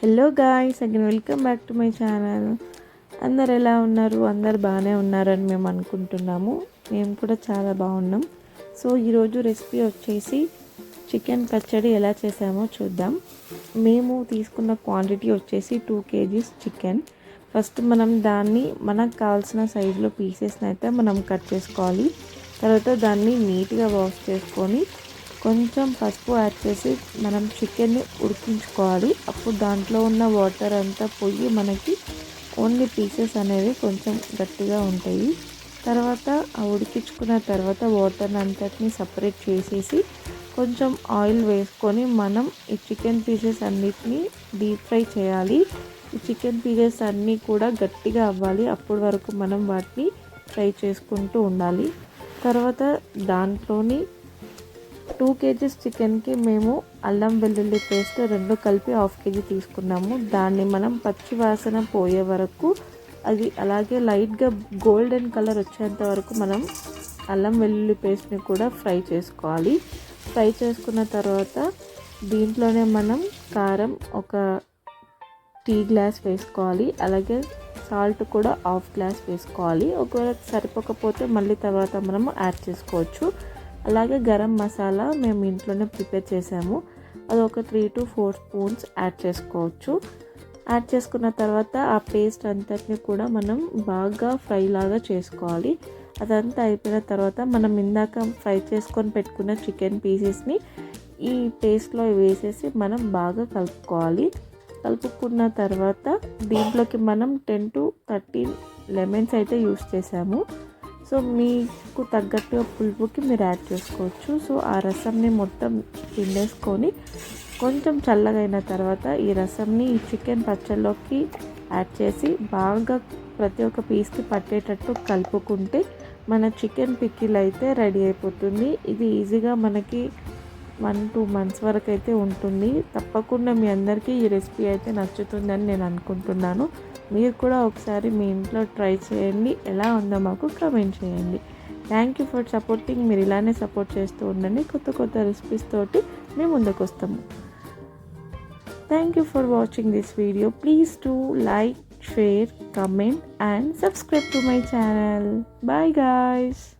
Hello guys again welcome back to my channel అందరు ఎలా ఉన్నారు? అందరు బాగానే ఉన్నారని మేము అనుకుంటున్నాము. మేము కూడా చాలా బాగున్నాం. సో ఈరోజు రెసిపీ వచ్చేసి చికెన్ పచ్చడి ఎలా చేసామో చూద్దాం. మేము తీసుకున్న క్వాంటిటీ వచ్చేసి టూ కేజీస్ చికెన్ ఫస్ట్ మనం దాన్ని మనకు కావాల్సిన సైజులో పీసెస్ని అయితే మనం కట్ చేసుకోవాలి. తర్వాత దాన్ని నీట్గా వాష్ చేసుకొని కొంచెం పసుపు యాడ్ చేసి మనం చికెన్ని ఉడికించుకోవాలి. అప్పుడు దాంట్లో ఉన్న వాటర్ అంతా పోయి మనకి ఓన్లీ పీసెస్ అనేవి కొంచెం గట్టిగా ఉంటాయి. తర్వాత ఆ ఉడికించుకున్న తర్వాత వాటర్ అంతటిని సపరేట్ చేసేసి కొంచెం ఆయిల్ వేసుకొని మనం ఈ చికెన్ పీసెస్ అన్నిటిని డీప్ ఫ్రై చేయాలి. ఈ చికెన్ పీసెస్ అన్నీ కూడా గట్టిగా అవ్వాలి. అప్పటి వరకు మనం వాటిని ఫ్రై చేసుకుంటూ ఉండాలి. తర్వాత దాంట్లోని టూ కేజీస్ చికెన్కి మేము అల్లం వెల్లుల్లి పేస్ట్ రెండు కలిపి హాఫ్ కేజీ తీసుకున్నాము. దాన్ని మనం పచ్చి వాసన పోయే వరకు అది అలాగే లైట్గా గోల్డెన్ కలర్ వచ్చేంత వరకు మనం అల్లం వెల్లుల్లి పేస్ట్ని కూడా ఫ్రై చేసుకోవాలి. ఫ్రై చేసుకున్న తర్వాత దీంట్లోనే మనం కారం ఒక టీ గ్లాస్ వేసుకోవాలి. అలాగే సాల్ట్ కూడా హాఫ్ గ్లాస్ వేసుకోవాలి. ఒకవేళ సరిపోకపోతే మళ్ళీ తర్వాత మనము యాడ్ చేసుకోవచ్చు. అలాగే గరం మసాలా మేము ఇంట్లోనే ప్రిపేర్ చేసాము. అది ఒక three to four spoons add చేసుకోవచ్చు. యాడ్ చేసుకున్న తర్వాత ఆ పేస్ట్ అంతటిని కూడా మనం బాగా ఫ్రై లాగా చేసుకోవాలి. అదంతా అయిపోయిన తర్వాత మనం ఇందాక ఫ్రై చేసుకొని పెట్టుకున్న చికెన్ పీసెస్ని ఈ పేస్ట్లో వేసేసి మనం బాగా కలుపుకోవాలి. కలుపుకున్న తర్వాత దీంట్లోకి మనం టెన్ టు థర్టీన్ లెమన్స్ అయితే యూస్ చేసాము. సో మీకు తగ్గట్టుగా పులుపుకి మీరు యాడ్ చేసుకోవచ్చు. సో ఆ రసంని మొత్తం పిండేసుకొని కొంచెం చల్లగైన తర్వాత ఈ రసంని ఈ చికెన్ పచ్చళ్ళలోకి యాడ్ చేసి బాగా ప్రతి ఒక్క పీస్కి పట్టేటట్టు కలుపుకుంటే మన చికెన్ పిక్కిల్ అయితే రెడీ అయిపోతుంది. ఇది ఈజీగా మనకి వన్ టూ మంత్స్ వరకు అయితే ఉంటుంది. తప్పకుండా మీ అందరికీ ఈ రెసిపీ అయితే నచ్చుతుందని నేను అనుకుంటున్నాను. మీరు కూడా ఒకసారి మీ ఇంట్లో ట్రై చేయండి. ఎలా ఉందో మాకు కమెంట్ చేయండి. థ్యాంక్ యూ ఫర్ సపోర్టింగ్ మీరు ఇలానే సపోర్ట్ చేస్తూ ఉండండి. కొత్త కొత్త రెసిపీస్ తోటి మేము ముందుకు వస్తాము. Thank you for watching this video please to like share comment and subscribe to my channel bye guys